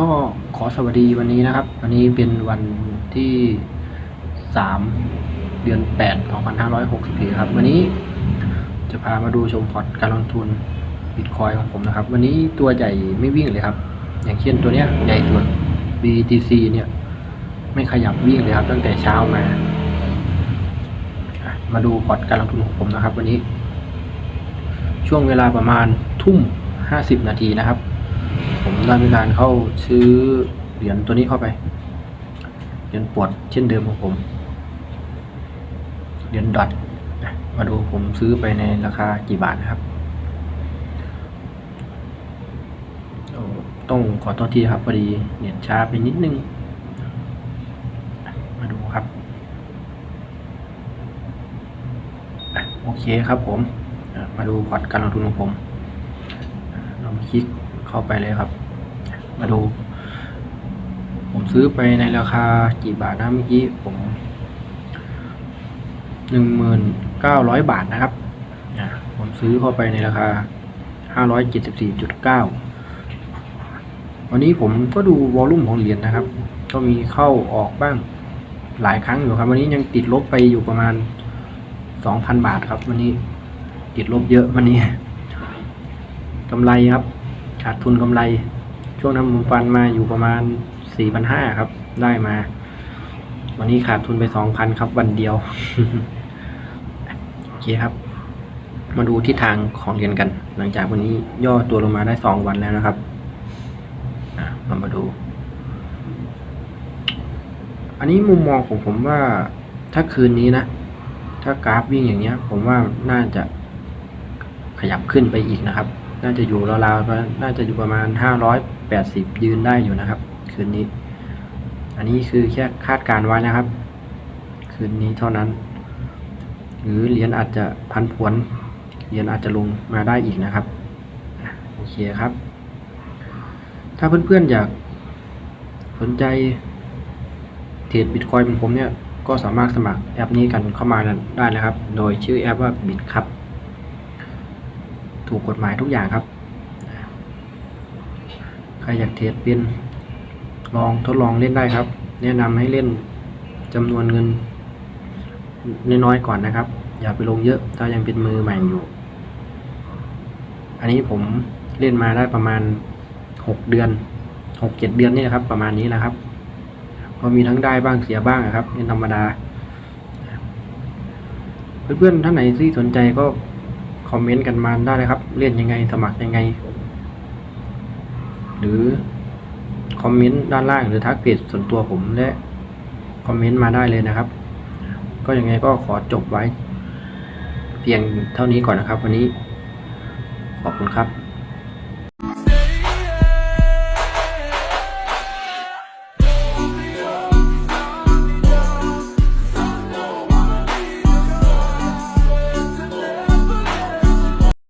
ก็ขอสวัสดีวันนี้นะครับ วันนี้เป็นวันที่สามเดือนแปดสองพันห้าร้อยหกสิบสี่ครับ วันนี้จะพามาดูชมพอร์ตการลงทุนบิตคอยของผมนะครับ วันนี้ตัวใหญ่ไม่วิ่งเลยครับ อย่างเช่นตัวเนี้ยใหญ่สุด BTC เนี่ย ไม่ขยับวิ่งเลยครับตั้งแต่เช้ามา มาดูพอร์ตการลงทุนของผมนะครับ วันนี้ ช่วงเวลาประมาณทุ่มห้าสิบนาทีนะครับ ผมได้มีการเข้าซื้อเหรียญตัวนี้เข้าไป เหรียญปวดเช่นเดิมของผม เหรียญดอทมาดูผมซื้อไปในราคากี่บาทนะครับ ต้องขอโทษทีครับพอดีเหรียญช้าไปนิดนึง มาดูครับ โอเคครับผม มาดูพอร์ตการลงทุนของผมอะลองคลิกเข้าไปเลยครับ มาดู ผมซื้อไปในราคากี่บาทนะเมื่อกี้ผมหนึ่งหมื่นเก้าร้อยบาทนะครับอะผมซื้อเข้าไปในราคาห้าร้อยเจ็ดสิบสี่จุดเก้าวันนี้ผมก็ดูวอลลุ่มของเหรียญนะครับ ก็มีเข้าออกบ้างหลายครั้งอยู่ครับ วันนี้ยังติดลบไปอยู่ประมาณสองพันบาทครับ วันนี้ติดลบเยอะวันนี้กำไรครับ ขาดทุนกำไร ช่วงนั้นผมฟันมาอยู่ประมาณสี่พันห้าครับ ได้มา วันนี้ขาดทุนไปสองพันครับ วันเดียวโอเคครับ มาดูทิศทางของเหรียญกัน หลังจากวันนี้ย่อตัวลงมาได้สองวันแล้วนะครับอะเรามาดู อันนี้มุมมองของผมว่าถ้าคืนนี้นะ ถ้ากราฟวิ่งอย่างเงี้ย ผมว่าน่าจะขยับขึ้นไปอีกนะครับ น่าจะอยู่ราวๆน่าจะอยู่ประมาณห้าร้อยแปดสิบยืนได้อยู่นะครับ คืนนี้ อันนี้คือแค่คาดการณ์ไว้นะครับ คืนนี้เท่านั้น หรือเหรียญอาจจะพันผวนเหรียญอาจจะลงมาได้อีกนะครับโอเคครับ ถ้าเพื่อนๆอยากสนใจเทรดบิตคอยเป็นผมเนี่ยก็สามารถสมัครแอปนี้กันเข้ามาได้นะครับ โดยชื่อแอปว่าบิตครับ ถูกกฎหมายทุกอย่างครับใครอยากเทรดเป็นลองทดลองเล่นได้ครับ แนะนำให้เล่นจำนวนเงินน้อยๆก่อนนะครับ อย่าไปลงเยอะถ้ายังเป็นมือใหม่อยู่ อันนี้ผมเล่นมาได้ประมาณหกเดือนหกเจ็ดเดือนนี่แหละครับ ประมาณนี้แหละครับก็มีทั้งได้บ้างเสียบ้างอะครับเป็นธรรมดา เพื่อนๆท่านไหนที่สนใจก็ คอมเมนต์กันมาได้เลยครับ เล่นยังไงสมัครยังไง หรือคอมเมนต์ด้านล่างหรือทักเพจส่วนตัวผมและคอมเมนต์มาได้เลยนะครับ ก็ยังไงก็ขอจบไว้ เพียงเท่านี้ก่อนนะครับ วันนี้ ขอบคุณครับ